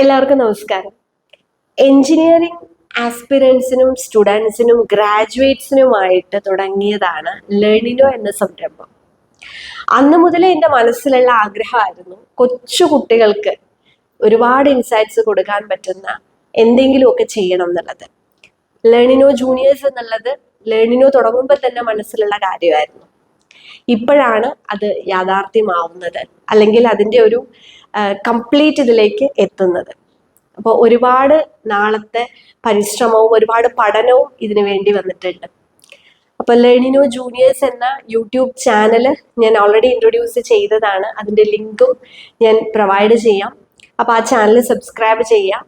എല്ലാവർക്കും നമസ്കാരം. എഞ്ചിനീയറിംഗ് ആസ്പിറൻസിനും സ്റ്റുഡൻസിനും ഗ്രാജുവേറ്റ്സിനുമായിട്ട് തുടങ്ങിയതാണ് ലേണിനോ എന്ന സംരംഭം. അന്ന് മുതലേ എന്റെ മനസ്സിലുള്ള ആഗ്രഹമായിരുന്നു കൊച്ചു കുട്ടികൾക്ക് ഒരുപാട് ഇൻസൈറ്റ്സ് കൊടുക്കാൻ പറ്റുന്ന എന്തെങ്കിലുമൊക്കെ ചെയ്യണം എന്നുള്ളത്. ലേണിനോ ജൂനിയേഴ്സ് എന്നുള്ളത് ലേണിനോ തുടങ്ങുമ്പോൾ തന്നെ മനസ്സിലുള്ള കാര്യമായിരുന്നു. ഇപ്പോഴാണ് അത് യാഥാർത്ഥ്യമാവുന്നത് അല്ലെങ്കിൽ അതിന്റെ ഒരു കംപ്ലീറ്റ് ഇതിലേക്ക് എത്തുന്നത്. അപ്പോൾ ഒരുപാട് നാളത്തെ പരിശ്രമവും ഒരുപാട് പഠനവും ഇതിനു വേണ്ടി വന്നിട്ടുണ്ട്. അപ്പോൾ ലേണിനോ ജൂനിയേഴ്സ് എന്ന യൂട്യൂബ് ചാനൽ ഞാൻ ഓൾറെഡി ഇൻട്രൊഡ്യൂസ് ചെയ്തതാണ്. അതിന്റെ ലിങ്കും ഞാൻ പ്രൊവൈഡ് ചെയ്യാം. അപ്പോൾ ആ ചാനൽ സബ്സ്ക്രൈബ് ചെയ്യാം.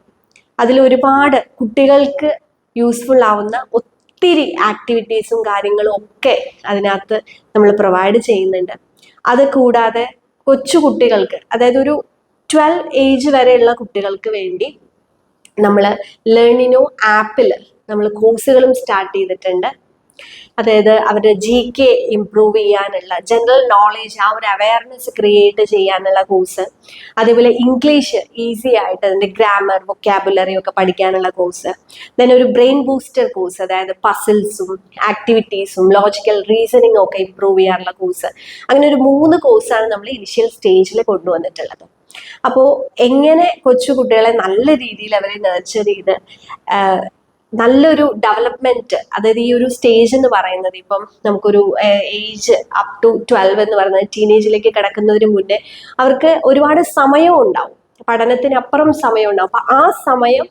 അതിൽ ഒരുപാട് കുട്ടികൾക്ക് യൂസ്ഫുൾ ആവുന്ന ഒത്തിരി ആക്ടിവിറ്റീസും കാര്യങ്ങളും ഒക്കെ അതിനകത്ത് നമ്മൾ പ്രൊവൈഡ് ചെയ്യുന്നുണ്ട്. അത് കൂടാതെ കൊച്ചു കുട്ടികൾക്ക് അതായത് ഒരു ട്വൽവ് ഏജ് വരെയുള്ള കുട്ടികൾക്ക് വേണ്ടി നമ്മൾ ലേണിനോ ആപ്പിൽ നമ്മൾ കോഴ്സുകളും സ്റ്റാർട്ട് ചെയ്തിട്ടുണ്ട്. അതായത് അവരുടെ ജി കെ ഇംപ്രൂവ് ചെയ്യാനുള്ള ജനറൽ നോളേജ് ആ ഒരു അവയർനെസ് ക്രിയേറ്റ് ചെയ്യാനുള്ള കോഴ്സ് അതേപോലെ ഇംഗ്ലീഷ് ഈസി ആയിട്ട് അതിന്റെ ഗ്രാമർ വൊക്കാബുലറി ഒക്കെ പഠിക്കാനുള്ള കോഴ്സ് ദെൻ ഒരു ബ്രെയിൻ ബൂസ്റ്റർ കോഴ്സ് അതായത് പസിൽസും ആക്ടിവിറ്റീസും ലോജിക്കൽ റീസണിങ്ങും ഒക്കെ ഇംപ്രൂവ് ചെയ്യാനുള്ള കോഴ്സ് അങ്ങനെ ഒരു മൂന്ന് കോഴ്സാണ് നമ്മൾ ഇനിഷ്യൽ സ്റ്റേജിൽ കൊണ്ടുവന്നിട്ടുള്ളത്. അപ്പോൾ എങ്ങനെ കൊച്ചു കുട്ടികളെ നല്ല രീതിയിൽ അവരെ നർച്ചർ ചെയ്ത് നല്ലൊരു ഡെവലപ്മെന്റ് അതായത് ഈ ഒരു സ്റ്റേജ് എന്ന് പറയുന്നത് ഇപ്പം നമുക്കൊരു ഏജ് അപ് ടു ട്വൽവ് എന്ന് പറയുന്നത് ടീനേജിലേക്ക് കിടക്കുന്നതിന് മുന്നേ അവർക്ക് ഒരുപാട് സമയവും ഉണ്ടാവും. പഠനത്തിനപ്പുറം സമയം ഉണ്ടാവും. അപ്പൊ ആ സമയം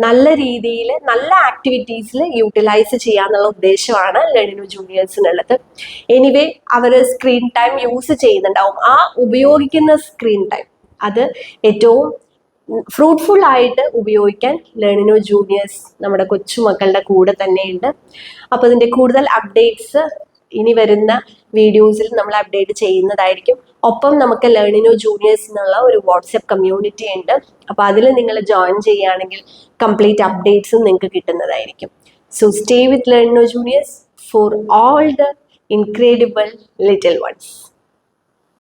നല്ല രീതിയിൽ നല്ല ആക്ടിവിറ്റീസിൽ യൂട്ടിലൈസ് ചെയ്യാന്നുള്ള ഉദ്ദേശമാണ് ലെണിനു ജൂനിയേഴ്സിനുള്ളത് എനിവേ അവർ സ്ക്രീൻ ടൈം യൂസ് ചെയ്യുന്നുണ്ടാവും. ആ ഉപയോഗിക്കുന്ന സ്ക്രീൻ ടൈം അത് ഏറ്റവും ഫ്രൂട്ട്ഫുൾ ആയിട്ട് ഉപയോഗിക്കാൻ ലേണിനോ ജൂനിയേഴ്സ് നമ്മുടെ കൊച്ചുമക്കളുടെ കൂടെ തന്നെയുണ്ട്. അപ്പോൾ ഇതിന്റെ കൂടുതൽ അപ്ഡേറ്റ്സ് ഇനി വരുന്ന വീഡിയോസിൽ നമ്മൾ അപ്ഡേറ്റ് ചെയ്യുന്നതായിരിക്കും. ഒപ്പം നമുക്ക് ലേണിനോ ജൂനിയേഴ്സ് എന്നുള്ള ഒരു വാട്സപ്പ് കമ്മ്യൂണിറ്റി ഉണ്ട്. അപ്പോൾ അതിൽ നിങ്ങൾ ജോയിൻ ചെയ്യുകയാണെങ്കിൽ കംപ്ലീറ്റ് അപ്ഡേറ്റ്സും നിങ്ങൾക്ക് കിട്ടുന്നതായിരിക്കും. So stay with Learnino Juniors for all the incredible little ones